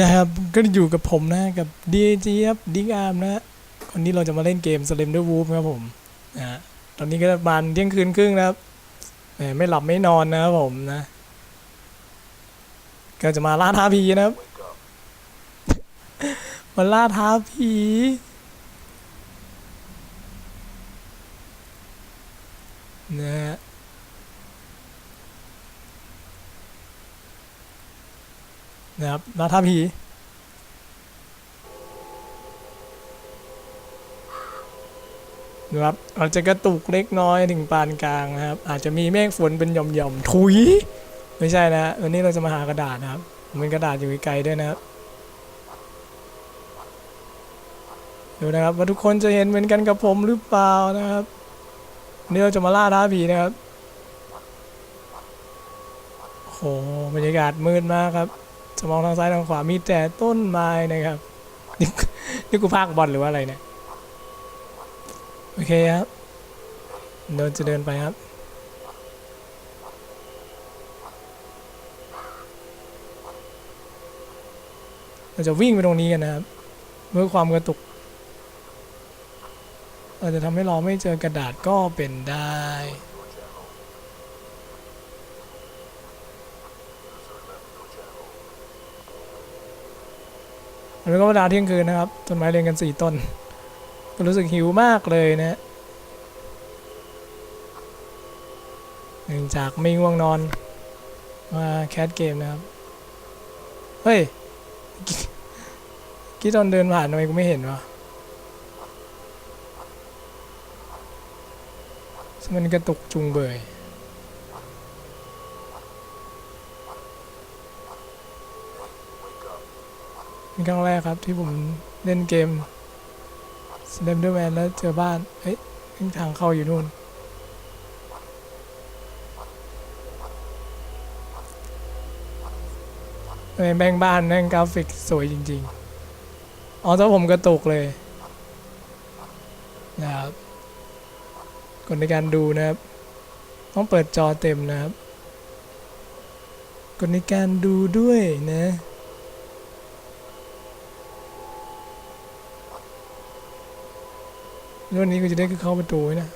นะครับ ก็อยู่กับผมนะ กับ DG ครับดิงอาร์มนะวันนี้เราจะมาเล่นเกม Slender Wolf ครับผมนะฮะตอนนี้ก็บานเที่ยงคืนครึ่งนะครับไม่หลับไม่นอนนะครับผมนะ ก็จะมาล่าท้าผีนะครับ มาล่าท้าผีนะฮะ นะครับล่าท้าผีนะครับอาจจะกระตุกเล็กน้อยถึงปานกลางนะครับ อาจจะมีเมฆฝนเป็นหย่อมๆถุย ไม่ใช่นะวันนี้เราจะมาหากระดาษนะครับ มันกระดาษอยู่ไกลๆด้วยนะครับดูนะครับว่าทุกคนจะเห็นเหมือนกันกับผมหรือเปล่านะครับวันนี้เราจะมาล่าท้าผีนะครับโอ้โหบรรยากาศมืดมากครับ จะมองทางซ้ายทางขวามีแต่ต้นไม้นะครับนี่นี่กูพากบอลหรือว่าอะไรเนี่ยโอเคครับเดินจะเดินไปครับเราจะวิ่งไปตรงนี้กันนะครับเมื่อความกระตุกอาจะทำให้เราไม่เจอกระดาษก็เป็นได้ แล้วก็เวลาเที่ยงคืนนะครับ ต้นไม้เรียงกันสี่ต้น ก็รู้สึกหิวมากเลยนะฮะเนื่งจากไม่ง่วงนอน มาแคสเกมนะครับ เฮ้ยกี้กี้ตอนเดินผ่านทำไมกูไม่เห็นวะมันกระตุกจุงเบย เป็นครั้งแรกครับที่ผมเล่นเกม Slenderman แล้วเจอบ้าน เฮ้ยทางเข้าอยู่นู่นเฮ้ยแม่งบ้านแม่งกราฟิกสวยจริง ๆ อ๋อถ้าผมกระตุกเลย นะครับกดในการดูนะครับ ต้องเปิดจอเต็มนะครับกดในการดูด้วยนะ แล้ ววันนี้กูจะได้เข้าประตูนะ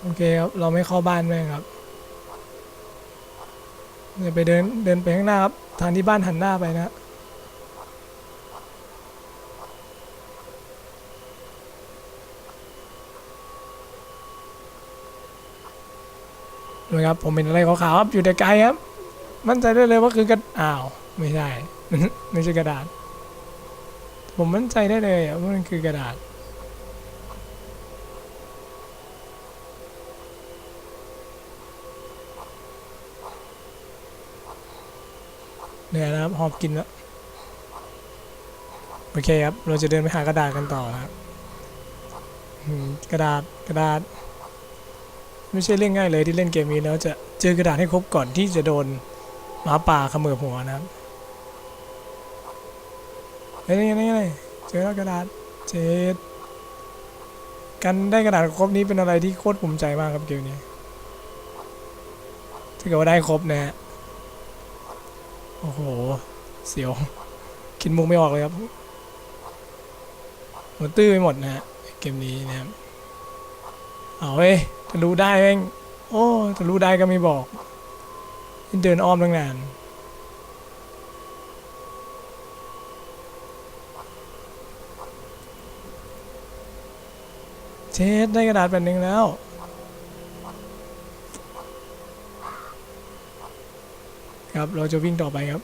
โอเคครับ เราไม่เข้าบ้านแม่งครับเดี๋ยวไปเดินเดินไปข้างหน้าครับทางที่บ้านหันหน้าไปนะนะครับผมเป็นอะไรขาวๆครับอยู่แต่ไกลครับ มั่นใจได้เลยว่าคือกระอ้าว ไม่ใช่ ไม่ใช่กระดาษ ผมมั่นใจได้เลยอะว่ามันคือกระดาษเนี่ยนะครับ หอบกินแล้ว โอเคครับ เราจะเดินไปหากระดาษกันต่อครับกระดาษกระดาษ ไม่ใช่เรื่องง่ายเลยที่เล่นเกมนี้แล้วจะเจอกระดาษให้ครบก่อนที่จะโดนหมาป่าเขมือหัวนะครับ เฮ้ยนี่นี่นี่เจอแล้วกระดาษเจ็ดการได้กระดาษครบนี้เป็นอะไรที่โคตรภูมิใจมากครับเกมนี้ถ้าเกิดว่าได้ครบนะฮะโอ้โห เสียวคิดมุกไม่ออกเลยครับหัวตื้อไปหมดนะฮะเกมนี้นะครับเอาเว้ยจะรู้ได้แม่งโอ้จะรู้ได้ก็ไม่บอก เดินอ้อมตั้งนาน เช็ดได้กระดาษแผ่นหนึ่งแล้ว ครับเราจะวิ่งต่อไปครับ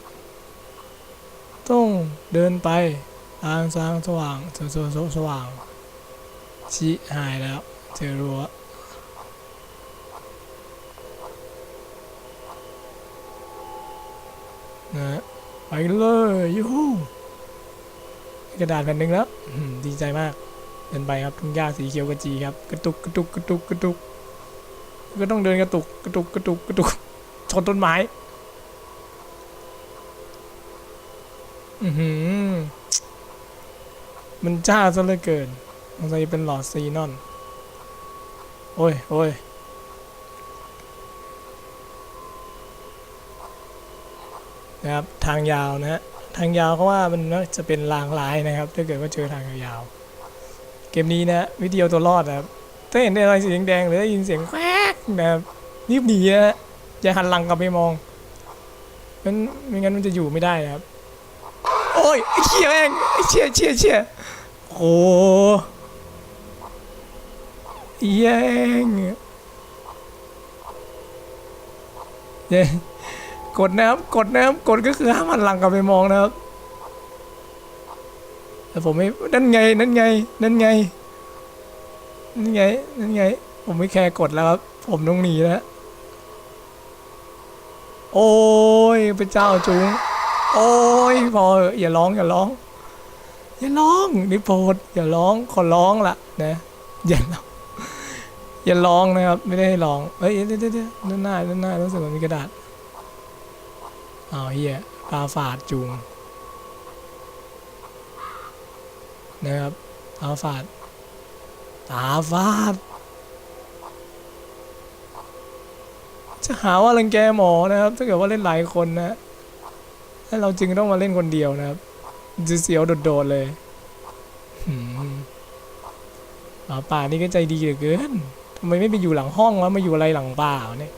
ต้องเดินไปทางสางสว่างสสสสว่างชี้หายแล้วเจอรั้วนะไปเลยยูฮูกระดาษแผ่นหนึ่งแล้วดีใจมาก เดินไปครับทุ่งหญ้าสีเขียวกระจีครับกระตุกกระตุกกระตุกกระตุกก็ต้องเดินกระตุกกระตุกกระตุกกระตุกชนต้นไม้ อือหือ มันจ้าซะเหลือเกินสงสัยเป็นหลอดซีนอน โอ้ยโอ้ยนะครับ ทางยาวนะฮะ ทางยาวเขาว่ามันจะเป็นลางร้ายนะครับ ถ้าเกิดว่าเจอทางยาว เกมนี้นะวิธีเอตัวรอดนะครับถ้าเห็นอะไรสีแดงๆหรือได้ยินเสียงแควกนะครับรีบหนีนะอย่าหันหลังกลับไปมองมันไม่งั้นมันจะอยู่ไม่ได้นะครับ โอ้ยไอ้เชี่ยแม่งไอ้เชี่ยเชี่ยเชี่ยโอ้แย่งเย้กดนะครับกดนะครับกดก็คือห้ามหันหลังกลับไปมองนะครับ แต่ผมไม่นั่นไงนั่นไงนั่นไงนั่นไงนั่นไง ผมไม่แคร์กดแล้วครับผมต้องหนีแล้วโอ้ยพระเจ้าจุงโอ้ยพออย่าร้องอย่าร้อง อย่าร้องนี่โปรดอย่าร้องขอร้องละนะอย่าร้องอย่าร้องนะครับ ไม่ได้ให้ร้องเฮ้ยเดี๋ยวเดี๋ยวเดี๋ยวด้านหน้าด้านหน้ารู้สึกว่ามีกระดาษอ้าวเฮียตาฝาดจุง นะครับตาฝาดตาฟาด จะหาว่ารังแกหมอนะครับ ถ้าเกิดว่าเล่นหลายคนนะแล้วเราจึงต้องมาเล่นคนเดียวนะครับจะเสียวโดดๆเลยหมาป่านี่ก็ใจดีเหลือเกินทำไมไม่ไปอยู่หลังห้องวะมาอยู่อะไรหลังป่าเนี่ย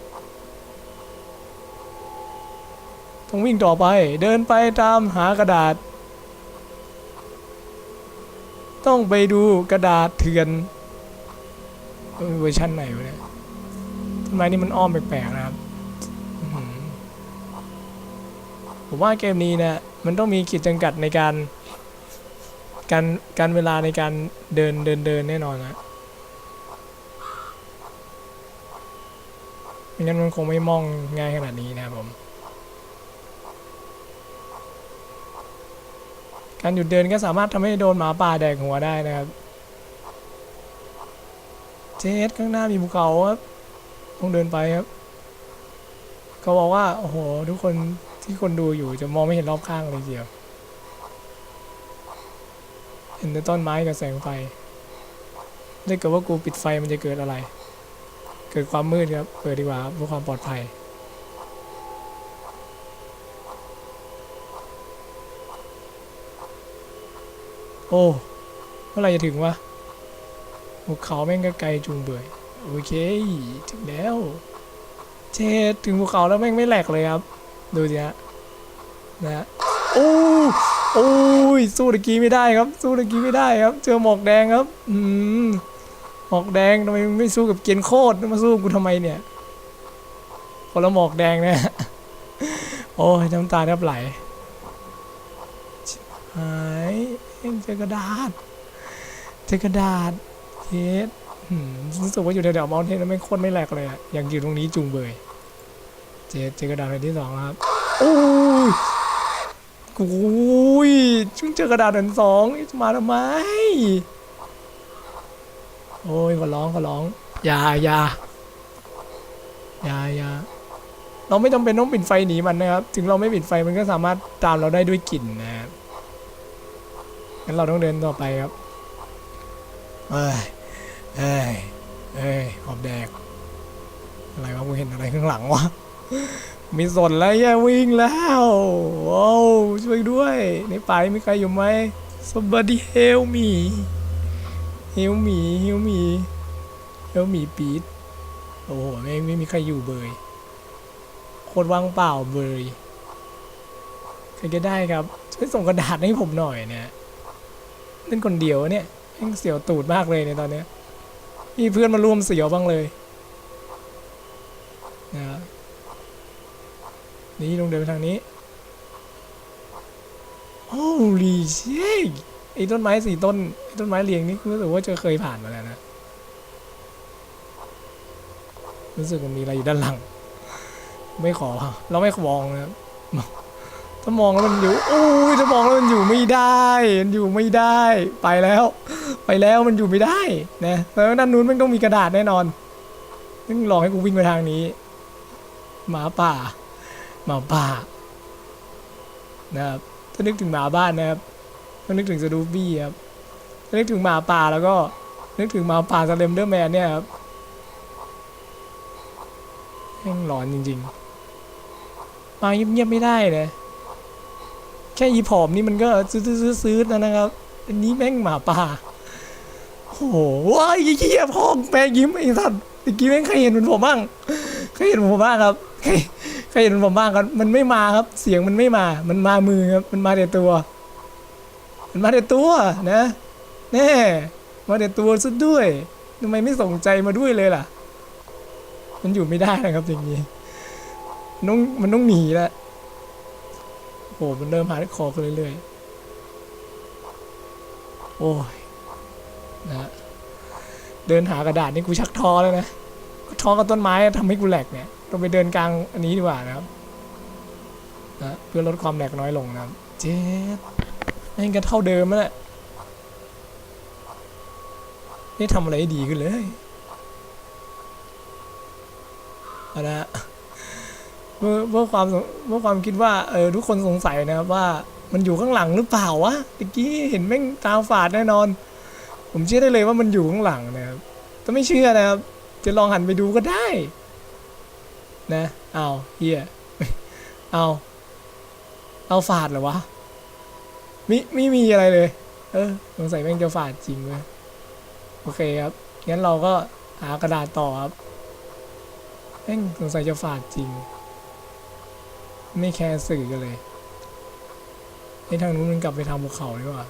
ต้องวิ่งต่อไป เดินไปตามหากระดาษ ต้องไปดูกระดาษเถื่อนเวอร์ชันไหนวะเนี่ยต้นไม้นี่มันอ้อมแปลกๆนะครับผมว่าเกมนี้นี่ยมันต้องมีขีดจำกัดในการ การการเวลาในการเดินเดินเดินแน่นอนนะไม่งั้นมันคงไม่มองง่ายขนาดนี้นะครับผม การหยุดเดินก็สามารถทำให้โดนหมาป่าแดกหัวได้นะครับ เจสข้างหน้ามีภูเขาครับต้องเดินไปครับ เขาบอกว่า โอ้โห ทุกคนที่คนดูอยู่จะมองไม่เห็นรอบข้างเลยเดียว เห็นแต่ต้นไม้กับแสงไฟถ้าเกิดว่ากูปิดไฟมันจะเกิดอะไร เกิดความมืดครับเปิดดีกว่าเพื่อความปลอดภัย โอ้เมื่อไรจะถึงวะภูเขาแม่งก็ไกลจุงเบยโอเคถึงแล้วเจถึงภูเขาแล้วแม่งไม่แหลกเลยครับ ดูสิฮะนะฮะโอ้โอ้ยสู้ตะกี้ไม่ได้ครับ สู้ตะกี้ไม่ได้ครับ เจอหมอกแดงครับ อืมหมอกแดงทำไมไม่สู้กับเกียนโคตรมาสู้กูทำไมเนี่ยคนละหมอกแดงนี่ยโอ้ยน้ำตาแทบไหลหาย เอ็งเจอกระดาษ เจอกระดาษเฮ็ดรู้สึกว่าอยู่แถวๆมอลเทนแล้วไม่โคตรไม่แหลกเลยอะอยากอยู่ตรงนี้จุงเบย เจเจอกระดาษแผ่นที่สองครับโอ้ยกูยช่งเจอกระดาษแผ่นสองจะมาทำไม โอ้ยขอร้องขอร้องอย่าอย่าอย่าอย่าเราไม่จำเป็นต้องปิดไฟหนีมันนะครับ ถึงเราไม่ปิดไฟมันก็สามารถตามเราได้ด้วยกลิ่นนะครับ งั้นเราต้องเดินต่อไปครับเอ้ยเอ้ยเอ้ยหอบแดก อะไรวะกูเห็นอะไรข้างหลังวะ มีสนแล้วแย่วิ่งแล้วว้าวช่วยด้วยในป่ามีใครอยู่ไหม somebody help me help me help me help me ปีดโอ้โหไม่ไม่มีใครอยู่เบยโคตรว่างเปล่าเบยใครก็ได้ครับช่วยส่งกระดาษให้ผมหน่อยเนี่ย เล่นคนเดียวเนี่ยแม่งเสียวตูดมากเลยในตอนเนี้ยมีเพื่อนมาร่วมเสียวบ้างเลยนะนี่ลงเดินไปทางนี้โอ้ลีเชกไอ้ต้นไม้สี่ต้นต้นไม้เรียงนี่รู้สึกว่าจะเคยผ่านมาแล้วนะรู้สึกมันมีอะไรอยู่ด้านหลัง ไม่ขอ เราไม่มองนะครับ ถ้ามองแล้วมันอยู่โอ้ยถ้ามองแล้วมันอยู่ไม่ได้มันอยู่ไม่ได้ ไปแล้ว ไปแล้วมันอยู่ไม่ได้นะแล้วด้านนู้นมันต้องมีกระดาษแน่นอนซึ่งหลอกให้กูวิ่งไปทางนี้หมาป่าหมาป่านะครับถ้านึกถึงหมาบ้านนะครับก็นึกถึงสดูบี้ครับถ้านึกถึงหมาป่าแล้วก็ นึกถึงหมาป่าสเลมเดอร์แมนเนี่ยครับแม่งหลอนจริงๆมาเงียบๆไม่ได้นะ ค่อีผอมนี่มันก็ซื้อๆๆๆแล้วนะครับ อันนี้แม่งหมาป่า โอ้โหว้ายไอ้เหี้ยพ่องแปรยิ้มไอ้สัตว์เมื่อกี้แม่งใครเห็นมือนผมบ้างใครเห็นมือนผมบ้างครับใครใครเห็นมือนผมบ้างครับ มันไม่มาครับ เสียงมันไม่มา มันมามือครับ มันมาแต่ตัว มันมาแต่ตัวนะแน่มาแต่ตัวซะด้วยทำไมไม่ส่งใจมาด้วยเลยล่ะ มันอยู่ไม่ได้นะครับอย่างนี้มันต้องมันต้องหนีแล้ว อ้โหมันเริ่มหาคอขึ้นเรื่อยๆ โอ้ยนะฮะเดินหากระดาษนี่กูชักท้อแล้วนะท้อกับต้นไม้ทำให้กูแหลกเนี่ยต้องไปเดินกลางอันนี้ดีกว่านะครับนะเพื่อลดความแหลกน้อยลงนะครับ เจ็ดนี่ก็เท่าเดิมแล้วแหละนี่ทำอะไรดีขึ้นเลยเอาละ เมื่อเมื่อความเมื่อความคิดว่าเออทุกคนสงสัยนะครับว่ามันอยู่ข้างหลังหรือเปล่าวะตะกี้เห็นแม่งตาฝาดแน่นอน ผมเชื่อได้เลยว่ามันอยู่ข้างหลังนะครับถ้าไม่เชื่อนะครับ จะลองหันไปดูก็ได้ นะเอาเฮียเอาเอาฝาดเหรอวะมิไม่มีอะไรเลย เออสงสัยแม่งจะฝาดจริงเว้ยโอเคครับงั้นเราก็หากระดาษต่อครับแม่งสงสัยจะฝาดจริง ไม่แคร์สื่อกันเลยให้ทางนู้นมันกลับไปทางภูเขาดีกว่า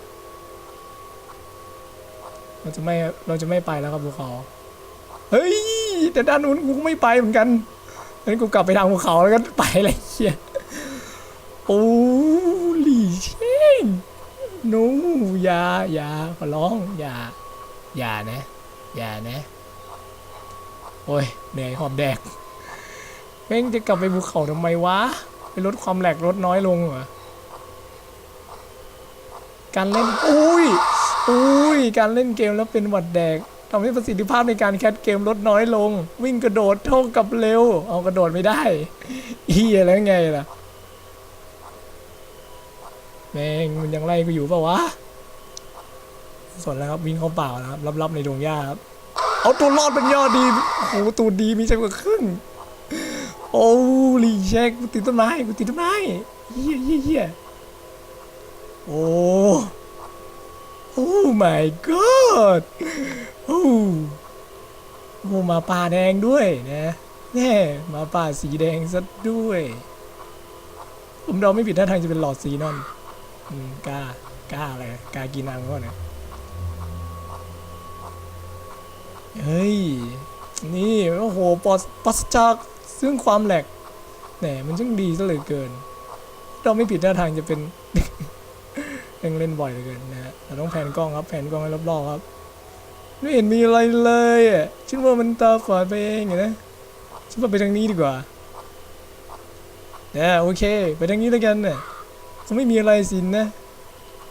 เราจะไม่ เราจะไม่ไปแล้วครับภูเขา เฮ้ย แต่ด้านนู้นกูไม่ไปเหมือนกันงั้นกูกลับไปทางภูเขาแล้วก็ไปอะไรเชี่ยโอ้ลี่เช่งหนูอย่าอย่าขอร้องอย่าอย่านะ อย่านะ โอ้ยเหนื่อยหอบแดกแม่งจะกลับไปภูเขาทำไมวะ ลดความแหลกลดน้อยลงเหรอ การเล่น อุ้ย อุ้ย การเล่นเกมแล้วเป็นหวัดแดกทำให้ประสิทธิภาพในการแคสเกมลดน้อยลง วิ่งกระโดดเท่ากับเร็ว เอากระโดดไม่ได้อีอะไรไงล่ะแม่งมันยังไล่กูอยู่เปล่าวะสนแล้วครับวิ่งเข้าเปล่าแล้วครับลับๆในดงหญ้าครับ เอาตัวรอดเป็นยอดดีโอ้โหตูดดีมีใจกว่าครึ่ง โอ้ลีแชกกูติดต้นไม้กูติดต้นไม้เฮียเฮียเฮียโอ้โอ้ my god โอ้โอ้มาป่าแดงด้วยนะแน่มาป่าสีแดงซะด้วย ผมเดาไม่ผิดท่าทางจะเป็นหลอดซีนอนอืมกล้ากล้าอะไรกล้ากินนังก็เนี่ยเฮ้ย นี่ โอ้โหปอสปราศจาก ซึ่งความแหลกแหนมันช่างดีซะเหลือเกิน เราไม่ผิดท่าทางจะเป็นเล่นเล่นบ่อยเหลือเกินนะฮะเราต้องแผนกล้องครับแผนกล้องให้รอบๆครับ ไม่เห็นมีอะไรเลยอะฉันว่ามันตาฝาดไปเองนะฉันว่าไปทางนี้ดีกว่านะโอเค ไปทางนี้แล้วกันเน่ะเขาไม่มีอะไรสินนะ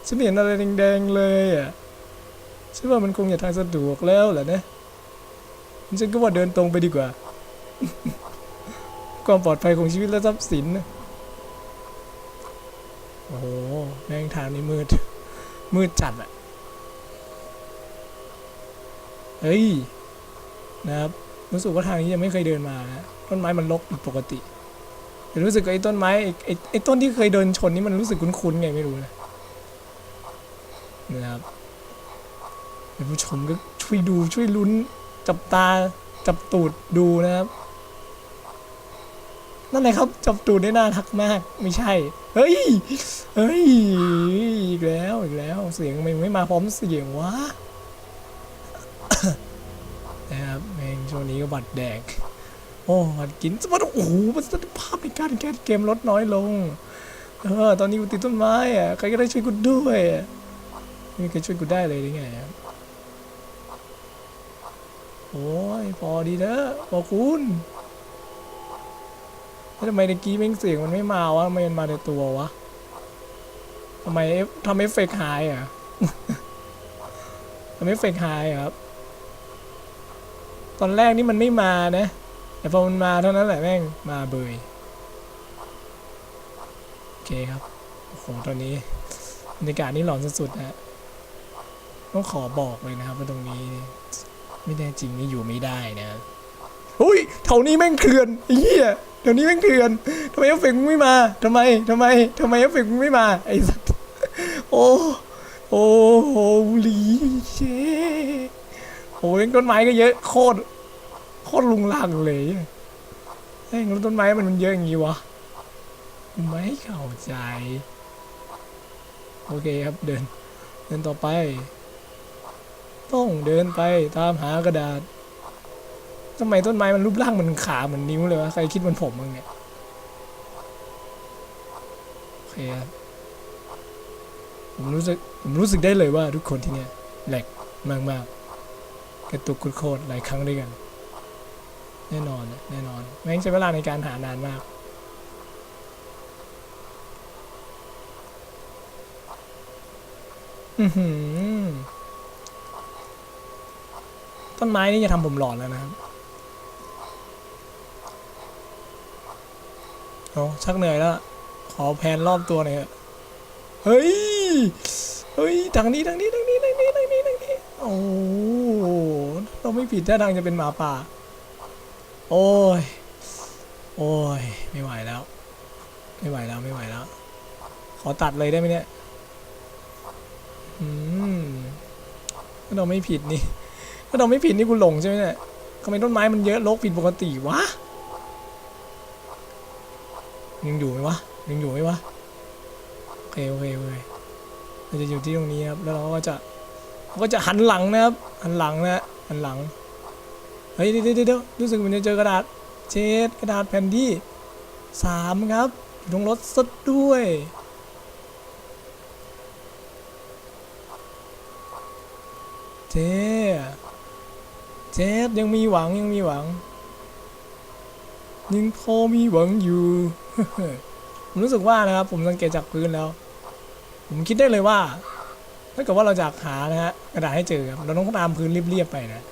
ฉันไม่เห็นอะไรแดงๆเลยอะฉันว่ามันคงจะทางสะดวกแล้วแหละนะฉันก็ว่าเดินตรงไปดีกว่า ความปลอดภัยของชีวิตและทรัพย์สินนะโอ้โห แม่งทางนี้มืด มืดจัดอะเฮ้ย นะครับ รู้สึกว่าทางนี้ยังไม่เคยเดินมา ต้นไม้มันรกผิดปกติรู้สึกไอ้ต้นไม้ไอ้ไอ้ต้นที่เคยเดินชนนี่มันรู้สึกคุ้นๆไงไม่รู้นะนะครับผู้ชมก็ช่วยดูช่วยลุ้น จับตาจับตูดดูนะครับ นั่นแหละครับจับตูดได้น่าทักมาก ไม่ใช่ เฮ้ย เฮ้ย อีกแล้ว อีกแล้ว เสียงทำไมไม่มาพร้อมเสียงวะ นะครับแมงช่วงนี้ก็บัดแดก โอ้บัดกินสมมติโอ้โหประสิทธิภาพในการแก้เกมลดน้อยลง เออ ตอนนี้กูติดต้นไม้อะใครก็ได้ช่วยกูด้วยไม่มีใครช่วยกูได้เลยหรือไงครับโอ้ย พอดีนะพอคุณ ทำไมตะกี้แม่งเสียงมันไม่มาวะทำไมมันมาในตัววะทำไมเอฟทำเอฟเฟกหายอะทำเอฟเฟกหายครับ ตอนแรกนี่มันไม่มานะ แต่พอมันมาเท่านั้นแหละแม่งมาเบยโอเคครับโอ้โหตอนนี้บรรยากาศนี่หลอนสุดๆนะฮะต้องขอบอกเลยนะครับว่าตรงนี้ ไม่แน่จริงนี่อยู่ไม่ได้นะ หุ้ยแถวนี้แม่งเถื่อนไอ้เหี้ยแถวนี้แม่งเถื่อนทำไมเอฟเฟกต์มึงไม่มาทำไมทำไมทำไมเอฟเฟกต์มึงไม่มาไอ้สัสโอ้โอ้โหลีเชโอ้ยต้นไม้ก็เยอะโคตรโคตรลุงลังเลยเฮ้ยแล้วต้นไม้มันมันเยอะอย่างงี้วะไม่เข้าใจ โอเคครับเดิน เดินต่อไป ต้องเดินไปตามหากระดาษ ทำไมต้นไม้มันรูปร่างเหมันขาเหมือนนิ้วเลยวะใครคิดมันผมมึงเนี่ยโอเคครับผมรู้สึกผมรู้สึกได้เลยว่าทุกคนที่เนี่ยแหลกมากมากกระตุกกระโคตรหลายครั้งด้วยกัน แน่นอนนะแน่นอนแม่งใช้เวลาในการหานานมากอือหือต้นไม้นี่จะทำผมหลอนแล้วนะครับ โอ้ชักเหนื่อยแล้ว ขอแพนรอบตัวหน่อยเถอะเฮ้ย เฮ้ยทางนี้ทางนี้ทางนี้ทางนี้ทางนี้ทางนี้โอ้โหเราไม่ผิดถ้าทางจะเป็นหมาป่า โอ้ย โอ้ย ไม่ไหวแล้ว ไม่ไหวแล้วไม่ไหวแล้ว ขอตัดเลยได้ไหมเนี่ย อืมถ้าเราไม่ผิดนี่ ถ้าเราไม่ผิดนี่กูหลงใช่ไหมเนี่ยทำไมต้นไม้มันเยอะรกผิดปกติวะ ยังอยู่ไหมวะยังอยู่ไหมวะโอเคโอเคโอเคเราจะอยู่ที่ตรงนี้ครับแล้วเราก็จะเราก็จะหันหลังนะครับหันหลังนะหันหลังเฮ้ยเดี๋ยวเดี๋ยวเดี๋ยวรู้สึกมันจะเจอกระดาษเช็ดกระดาษแผ่นที่สามครับอยู่ตรงรถสดด้วยเจ๊เจ๊ยังมีหวังยังมีหวัง ยังพอมีหวังอยู่ ผมรู้สึกว่านะครับ ผมสังเกตจากพื้นแล้ว ผมคิดได้เลยว่า ถ้าเกิดว่าเราจะหานะฮะกระดาษให้เจอครับเราต้องตามพื้นเรียบๆไปนะ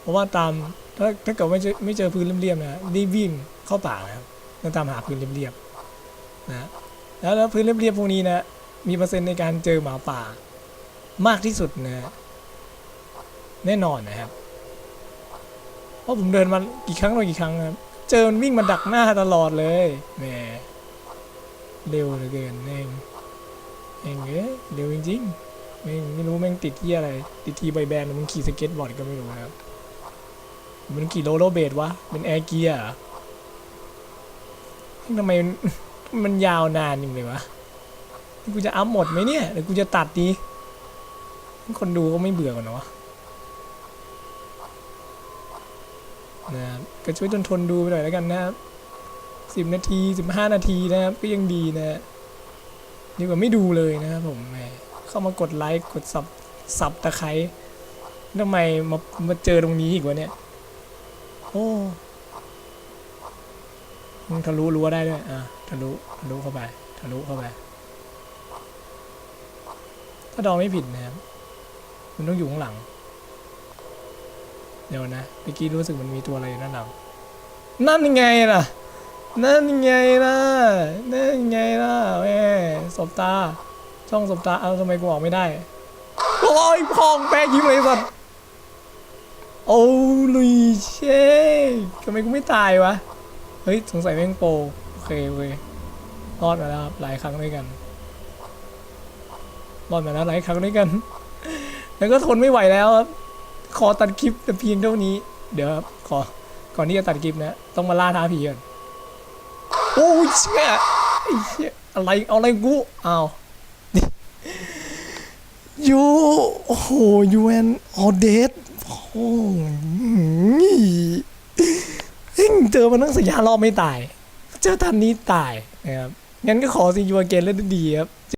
เพราะว่าตามถ้าถ้าเกิดไม่เจอไม่เจอพื้นเรียบๆนะรีบวิ่งเข้าป่านะครับแล้วตามหาพื้นเรียบๆนะแล้วแล้วพื้นเรียบๆพวกนี้นะมีเปอร์เซ็นต์ในการเจอหมาป่ามากที่สุดนะแน่นอนนะครับ เพราะผมเดินมากี่ครั้งต่อกี่ครั้งครับเจอมันวิ่งมาดักหน้าตลอดเลยแหมเร็วเหลือเกินเองเองเอ้ยเร็วจริงๆไม่ไม่รู้แม่งติดที่อะไร ติดที่ใบแบนหรือมึงขี่สเก็ตบอร์ดก็ไม่รู้นะครับมันขี่โรลเลอร์เบดวะเป็นแอร์เกียร์ทำไมมันยาวนานอย่างเลยวะกูจะอัพหมดไหมเนี่ยหรือกูจะตัดดี คนดูก็ไม่เบื่อกันเนาะ นะครับก็ช่วยทนทนดูไปหน่อยแล้วกันนะครับสิบนาทีสิบห้านาทีนะครับก็ยังดีนะดีกว่าไม่ดูเลยนะครับผมเข้ามากดไลค์กดสับสับตะไคร้ทำไมมามาเจอตรงนี้อีกวะเนี่ยโอ้มึงทะลุรั้วได้ด้วยอะทะลุทะลุเข้าไปทะลุเข้าไป ถ้าเดาไม่ผิดนะครับมันต้องอยู่ข้างหลัง เดี๋ยวนะเมื่อกี้รู้สึกมันมีตัวอะไรอยู่ด้านหลังนั่นไงล่ะ นั่นไงล่ะ นั่นไงล่ะแม่สบตา ช่องสบตา เอาทำไมกูออกไม่ได้ โอ้ยพองแปะยิ้มเลยสัตว์โอ้ลุยเช่ทำไมกูไม่ตายวะ เฮ้ย สงสัยแม่งโปโอเคโอเครอดมาแล้วครับหลายครั้งด้วยกันรอดมาแล้วหลายครั้งด้วยกัน แล้วก็ทนไม่ไหวแล้วครับ ขอตัดคลิปแต่เพียงเท่านี้ เดี๋ยวครับขอก่อนที่จะตัดคลิปนะ ต้องมาล่าท้าผีก่อนโอ้ยเชี่ยไอ้เชี่ยอะไรเอาอะไรกูเอายูโอ้โหยูแอนออเดสโอ้ยเฮ้ยเจอมันตั้งสัญญารอบไม่ตาย เจอทันนี้ตายนะครับงั้นก็ขอซียูเกนเล่นดีครับ